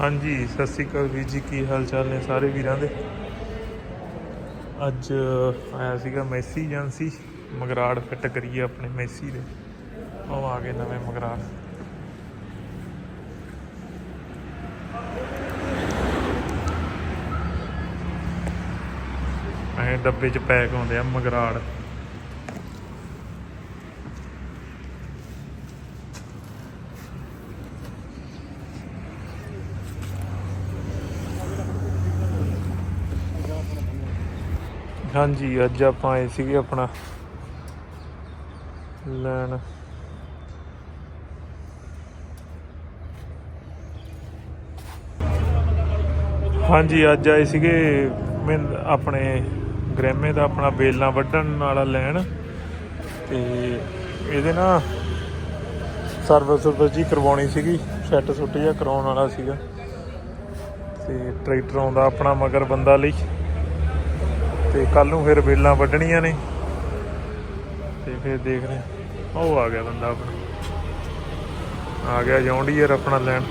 ਹਾਂਜੀ, ਸਤਿ ਸ੍ਰੀ ਅਕਾਲ ਵੀਰ ਜੀ, ਕੀ ਹਾਲ ਚਾਲ ਨੇ ਸਾਰੇ ਵੀਰਾਂ ਦੇ? ਅੱਜ ਆਇਆ ਸੀਗਾ ਮੈਸੀ ਏਜੰਸੀ, ਮਗਰਾੜ ਫਿੱਟ ਕਰੀਏ ਆਪਣੇ ਮੈਸੀ ਦੇ। ਉਹ ਆ ਗਏ ਨਵੇਂ ਮਗਰਾੜ। ਐ ਡੱਬੇ 'ਚ ਪੈਕ ਆਉਂਦੇ ਆ ਮਗਰਾੜ। ਹਾਂਜੀ, ਅੱਜ ਆਪਾਂ ਆਏ ਸੀਗੇ ਆਪਣਾ ਲੈਣ। ਹਾਂਜੀ, ਅੱਜ ਆਏ ਸੀਗੇ ਮੈਂ ਆਪਣੇ ਗ੍ਰੈਮੇ ਦਾ ਆਪਣਾ ਬੇਲਾਂ ਵੱਢਣ ਵਾਲਾ ਲੈਣ। ਤੇ ਇਹਦੇ ਨਾ ਸਰਵਿਸ ਸਰਵਿਸ ਜੀ ਕਰਵਾਉਣੀ ਸੀਗੀ ਸੈੱਟ ਸੁੱਟ ਜਿਹਾ ਕਰਾਉਣ ਵਾਲਾ ਸੀਗਾ। ਤੇ ਟਰੈਕਟਰ ਆਉਂਦਾ ਆਪਣਾ ਮਗਰ ਬੰਦਾ ਲਈ। ਤੇ ਕੱਲ ਨੂੰ ਫਿਰ ਬੇਲਾਂ ਵੱਢਣੀਆਂ ਨੇ। ਤੇ ਫਿਰ ਦੇਖਦੇ ਹਾਂ। ਉਹ ਆ ਗਿਆ ਬੰਦਾ ਆਪਣਾ। ਆ ਗਿਆ ਜੌਂਡੀਅਰ ਆਪਣਾ ਲੈਣ।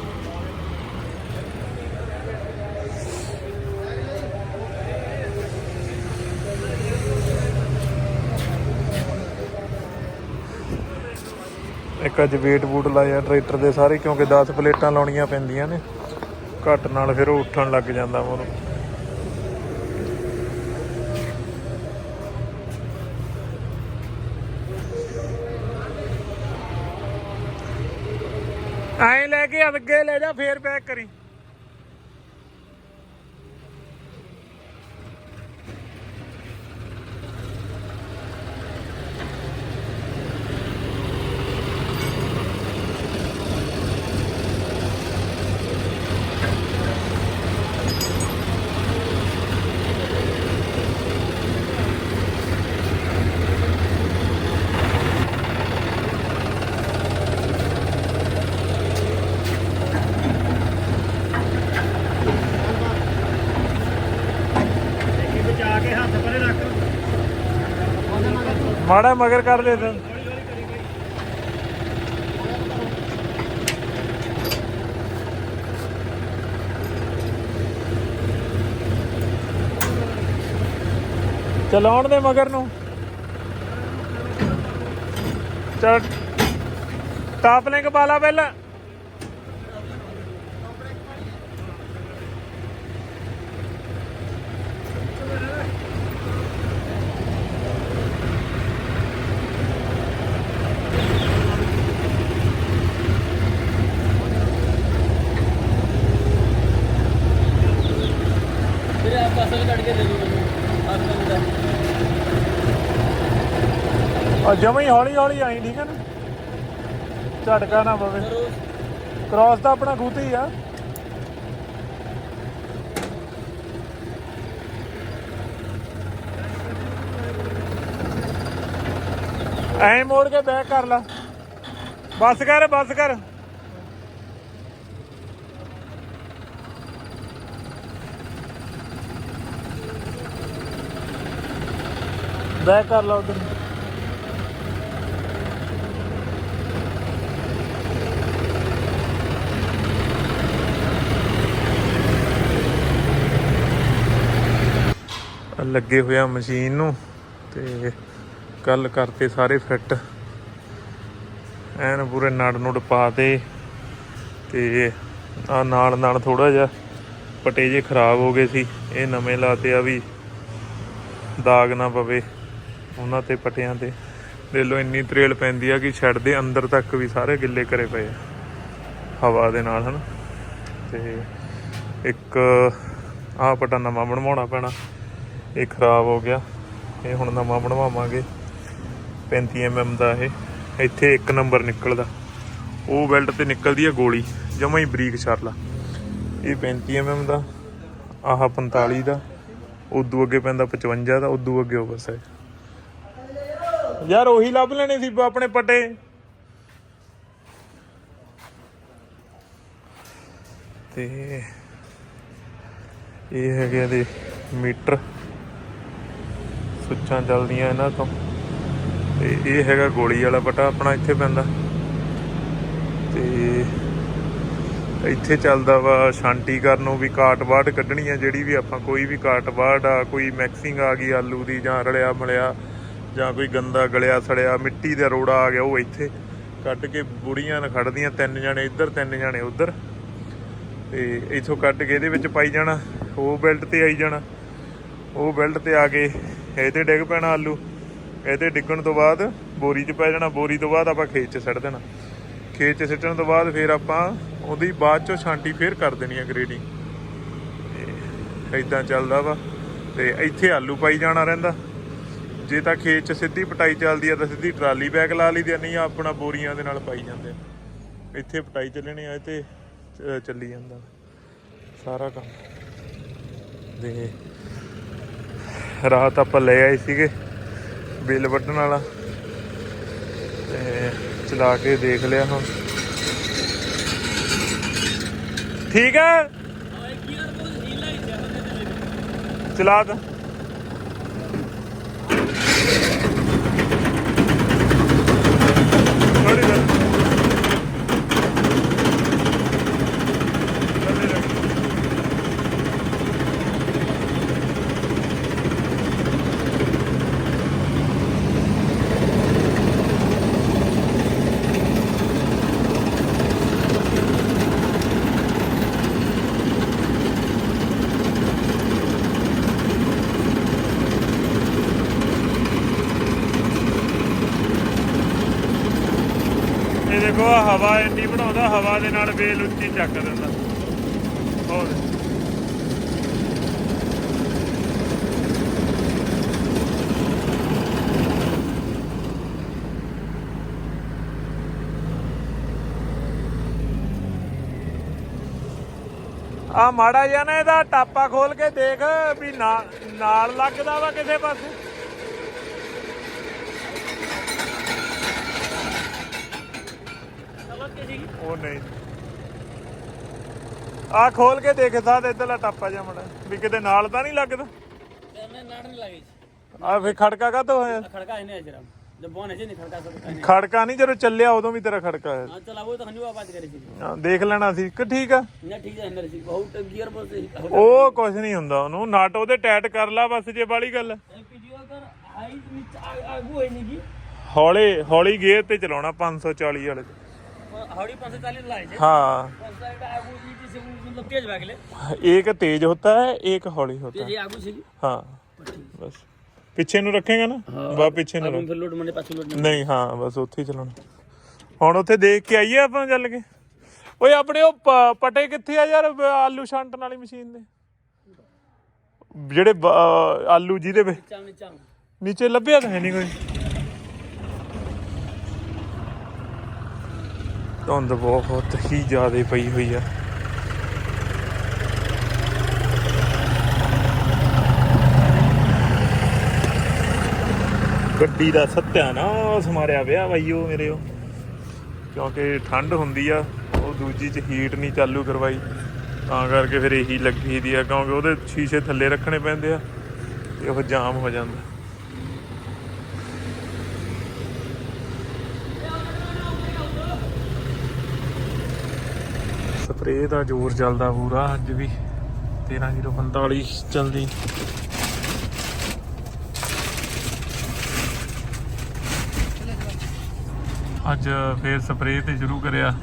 ਇੱਕ ਅੱਜ ਵੇਟ ਬੂਟ ਲਾਇਆ ਟਰੈਕਟਰ ਦੇ ਸਾਰੇ, ਕਿਉਂਕਿ 10 ਪਲੇਟਾਂ ਲਾਉਣੀਆਂ ਪੈਂਦੀਆਂ ਨੇ। ਘੱਟ ਨਾਲ ਫਿਰ ਉਹ ਉੱਠਣ ਲੱਗ ਜਾਂਦਾ ਉਹਨੂੰ ਐਂ ਲੈ ਕੇ ਅੱਗੇ ਲੈ ਜਾ ਫੇਰ ਪੈਕ ਕਰੀ। ਮਾੜਾ ਮਗਰ ਕਰ ਦੇ ਤੂੰ। ਚਲਾਉਣ ਦੇ ਮਗਰ ਨੂੰ। ਚਲ। ਟਾਪ ਲਿੰਕ ਪਾ ਲਾ ਪਹਿਲਾਂ ਫਿਰ ਆਪ ਅਸਲ ਕੱਢ ਕੇ ਦੇ ਦੂੰ ਮੈਨੂੰ ਹੱਥ ਦਾ ਆ ਜਮਾਂ ਹੌਲੀ ਹੌਲੀ ਆਈ, ਠੀਕ ਹੈ ਨਾ? ਝਟਕਾ ਨਾ ਪਵੇ। ਕ੍ਰਾਸ ਤਾਂ ਆਪਣਾ ਖੂਤੀ ਆ। ਐਂ ਮੋੜ ਕੇ ਬੈਕ ਕਰ ਲਾ। ਬੱਸ ਕਰ ਬੱਸ ਕਰ। ਬੈਕ ਕਰ ਲਾ ਉਧਰ। ਲੱਗੇ ਹੋਇਆ ਮਸ਼ੀਨ ਨੂੰ ਤੇ ਕੱਲ ਕਰਤੇ ਸਾਰੇ ਫਿੱਟ। ਐਨ ਪੂਰੇ ਨੜ ਨੁੜ ਪਾਤੇ ਤੇ ਆ ਨਾਲ ਨਾਲ ਥੋੜਾ ਜਿਹਾ ਪਟੇ ਜੇ ਖਰਾਬ ਹੋ ਗਏ ਸੀ। ਇਹ ਨਵੇਂ ਲਾਤੇ ਆ ਵੀ ਦਾਗ ਨਾ ਪਵੇ ਉਹਨਾਂ ਤੇ ਪਟਿਆਂ ਤੇ। ਦੇ ਲੋ ਇੰਨੀ ਤਰੇਲ ਪੈਂਦੀ ਆ ਕਿ ਛੱਡ ਦੇ ਅੰਦਰ ਤੱਕ ਵੀ ਸਾਰੇ ਗਿੱਲੇ ਕਰੇ ਪਏ ਆ। ਹਵਾ ਦੇ ਨਾਲ, ਹਨ? ਤੇ ਇੱਕ ਆਹ ਪਟਾ ਨਵਾਂ ਬਣਵਾਉਣਾ ਪੈਣਾ। ਇਹ ਖਰਾਬ ਹੋ ਗਿਆ। ਇਹ ਹੁਣ ਨਵਾਂ ਬਣਵਾਵਾਂਗੇ। 35 mm ਦਾ ਇਹ। ਇੱਥੇ ਇੱਕ ਨੰਬਰ ਨਿਕਲਦਾ। ਉਹ ਬੈਲਟ ਤੇ ਨਿਕਲਦੀ ਹੈ ਗੋਲੀ। ਜਮਾ ਹੀ ਬਰੀਕ ਛਰਲਾ ਇਹ 35 mm ਦਾ। ਆਹ 45 ਦਾ। ਉਦੋਂ ਅੱਗੇ ਪੈਂਦਾ 55 ਦਾ। ਉਦੋਂ ਅੱਗੇ ਉਹ ਬਸ ਹੈ। ਯਾਰ ਉਹੀ ਲੱਭ ਲੈਣੇ ਸੀ ਆਪਣੇ ਪਟੇ। ਤੇ ਇਹ ਹੈਗੇ ਦੇ ਮੀਟਰ। ਸੁੱਚਾਂ ਚੱਲਦੀਆਂ ਇਹਨਾਂ ਤੋਂ। ਤੇ ਇਹ ਹੈਗਾ ਗੋਲੀ ਵਾਲਾ ਬਟਾ ਆਪਣਾ ਇੱਥੇ ਪੈਂਦਾ। ਤੇ ਇੱਥੇ ਚੱਲਦਾ ਵਾ ਸ਼ਾਂਤੀ ਕਰਨ ਵੀ ਕਾਟ ਬਾੜ ਕੱਢਣੀ ਆ, ਜਿਹੜੀ ਵੀ ਆਪਾਂ ਕੋਈ ਵੀ ਕਾਟ ਬਾੜ ਆ, ਕੋਈ ਮਿਕਸਿੰਗ ਆ ਗਈ ਆਲੂ ਦੀ ਜਾਂ ਰਲਿਆ ਮਲਿਆ ਜਾਂ ਕੋਈ ਗੰਦਾ ਗਲਿਆ ਸੜਿਆ, ਮਿੱਟੀ ਦਾ ਰੋੜਾ ਆ ਗਿਆ ਉਹ ਇੱਥੇ ਕੱਟ ਕੇ ਬੁੜੀਆਂ ਨਾਲ ਖੜਦੀਆਂ, ਤਿੰਨ ਜਣੇ ਇੱਧਰ, ਤਿੰਨ ਜਣੇ ਉੱਧਰ। ਤੇ ਇੱਥੋਂ ਕੱਟ ਕੇ ਇਹਦੇ ਵਿੱਚ ਪਾਈ ਜਾਣਾ, ਉਹ ਬੈਲਟ ਤੇ ਆਈ ਜਾਣਾ। ਉਹ ਬੈਲਟ ਤੇ ਆ ਕੇ ਇਹ ਇਹਦੇ ਡਿੱਗ ਪੈਣਾ ਆਲੂ। ਇਹ ਇਹਦੇ ਡਿੱਗਣ ਤੋਂ ਬਾਅਦ ਬੋਰੀ 'ਚ ਪੈ ਜਾਣਾ। ਬੋਰੀ ਤੋਂ ਬਾਅਦ ਆਪਾਂ ਖੇਤ 'ਚ ਸੱਟ ਦੇਣਾ। ਖੇਤ 'ਚ ਸਿੱਟਣ ਤੋਂ ਬਾਅਦ ਫਿਰ ਆਪਾਂ ਉਹਦੀ ਬਾਅਦ 'ਚੋਂ ਛਾਂਟੀ ਫੇਰ ਕਰ ਦੇਣੀ ਆ ਗ੍ਰੇਡਿੰਗ ਇਦਾਂ ਚੱਲਦਾ ਵਾ। ਤੇ ਇੱਥੇ ਆਲੂ ਪਾਈ ਜਾਣਾ ਰਹਿੰਦਾ। ਜੇ ਤਾਂ ਖੇਤ 'ਚ ਸਿੱਧੀ ਪਟਾਈ ਚੱਲਦੀ ਆ ਤਾਂ ਸਿੱਧੀ ਟਰਾਲੀ ਬੈਗ ਲਾ ਲਈਦੀ ਨਹੀਂ ਆਪਣਾ ਬੋਰੀਆਂ ਦੇ ਨਾਲ ਪਾਈ ਜਾਂਦੇ ਆ। ਇੱਥੇ ਪਟਾਈ ਚੱਲਣੀ ਆ ਤੇ ਚੱਲੀ ਜਾਂਦਾ। ਸਾਰਾ ਕੰਮ। ਦੇ ਰਾਤ ਆਪਾਂ ਲੈ ਆਏ ਸੀਗੇ ਬਿੱਲ ਵੱਢਣ ਵਾਲਾ। ਤੇ ਚਲਾ ਕੇ ਦੇਖ ਲਿਆ ਹੁਣ। ਠੀਕ ਹੈ ਚਲਾ ਦ ਥੋੜੀ ਦੇਰ ਚੱਲਦੀ ਰਹਿ। ਇਹ ਦੇਖੋ ਆ ਹਵਾ ਇੰਨੀ ਬਣਾਉਂਦਾ, ਹਵਾ ਦੇ ਨਾਲ ਵੇਲ ਉੱਚੀ ਚੱਕ ਦਿੰਦਾ। ਹੋਰ। ਆ ਮਾੜਾ ਜਿਹਾ ਨਾ ਇਹਦਾ ਟਾਪਾ ਖੋਲ ਕੇ ਦੇਖ ਵੀ ਨਾ- ਨਾਲ ਲੱਗਦਾ ਵਾ ਕਿਸੇ ਪਾਸੇ ਸਬਕ ਕੇ ਸੀਗੀ ਉਹ ਨਹੀਂ। ਆ ਖੋਲ ਕੇ ਦੇਖ ਸਾਦ ਇਧਰਲਾ ਟਾਪਾ ਜਿਹਾ ਮੜਾ ਵੀ ਕਿਤੇ ਨਾਲ ਤਾਂ ਨਹੀਂ ਲੱਗਦਾ? ਆ ਫੇ ਖੜਕਾ ਕਾ ਤੋ ਹੋਇਆ ਖੜਕਾ ਇਹਨੇ ਜਰਾ ਖੜਕਾ ਨਹੀਂ ਜਦੋਂ ਚੱਲਿਆ ਉਦੋਂ ਵੀ ਤੇਰਾ ਖੜਕਾ ਹੈ ਦੇਖ ਲੈਣਾ ਸੀ। ਕਿ ਠੀਕ ਆ? ਉਹ ਕੁਝ ਨਹੀਂ ਹੁੰਦਾ ਉਹਨੂੰ। ਨਾਟ ਉਹਦੇ ਟੈਟ ਕਰ ਲਾ ਬਸ ਜੇ ਬਾਲੀ ਗੱਲ। ਹੌਲੀ ਹੌਲੀ ਗੇਅਰ ਤੇ ਚਲਾਉਣਾ 540 ਵਾਲੇ ਤੇ। हाउडी 540 लाए थे हाँ 540 आगू नीचे से मतलब तेज भाग ले एक तेज होता है एक हौली होता तेज है ये आगू से हाँ बस ਪਿੱਛੇ ਨੂੰ ਰੱਖੇਗਾ ਨਾ ਬਾ ਪਿੱਛੇ ਨੂੰ अब ਰੱਖ फिर लोड मने पास लोड ਨਹੀਂ ਹਾਂ ਬਸ ਉੱਥੇ ਹੀ ਚਲਾਉਣਾ ਹੁਣ ਉੱਥੇ ਦੇਖ ਕੇ ਆਈਏ ਆਪਾਂ ਚੱਲ ਕੇ ਓਏ ਆਪਣੇ ਉਹ ਪ- ਪਟੇ ਕਿੱਥੇ ਆ ਯਾਰ ਬ- ਆਲੂ ਛਾਂਟਣ ਵਾਲੀ ਮਸ਼ੀਨ ਦੇ ਜਿਹੜੇ ਬ- ਅਹ ਆਲੂ ਜਿਹਦੇ ਵਿੱਚ नीचा नीचा ਨੀਚੇ ਲੱਭਿਆ ਤਾਂ ਹੈ ਨਹੀਂ ਕੋਈ ਧੁੰਦ ਬਹੁਤ ਹੀ ਜ਼ਿਆਦਾ ਪਈ ਹੋਈ ਆ। ਗੱਡੀ ਦਾ ਸੱਤਿਆਨਾਸ ਮਾਰਿਆ ਪਿਆ ਬਾਈ ਉਹ ਮੇਰੇ ਉਹ। ਕਿਉਂਕਿ ਠੰਡ ਹੁੰਦੀ ਆ, ਉਹ ਦੂਜੀ ਚ ਹੀਟ ਨਹੀਂ ਚਾਲੂ ਕਰਵਾਈ। ਤਾਂ ਕਰਕੇ ਫਿਰ ਇਹੀ ਲੱਗੀ ਦੀ ਆ, ਕਿਉਂਕਿ ਉਹਦੇ ਸ਼ੀਸ਼ੇ ਥੱਲੇ ਰੱਖਣੇ ਪੈਂਦੇ ਆ ਤੇ ਉਹ ਜਾਮ ਹੋ ਜਾਂਦਾ। ਸਪਰੇਅ ਦਾ ਜ਼ੋਰ ਚੱਲਦਾ ਪੂਰਾ, ਅੱਜ ਵੀ 13045 ਚੱਲਦੀ। ਅੱਜ ਫੇਰ ਸਪਰੇਅ ਤੇ ਸ਼ੁਰੂ ਕਰਿਆ,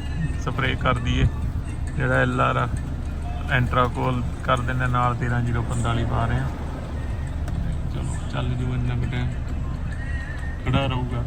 ਸਪਰੇਅ ਕਰ ਦਈਏ। ਜਿਹੜਾ ਐਲ ਆਰ ਐਂਟਰਾਕੋਲ ਕਰ ਦਿੰਦੇ, ਨਾਲ 13045 ਪਾ ਰਹੇ ਆ। ਚਲੋ, ਚੱਲ ਜੂ ਇੰਨਾ ਕੁ ਟਾਈਮ ਖੜਾ ਰਹੂਗਾ।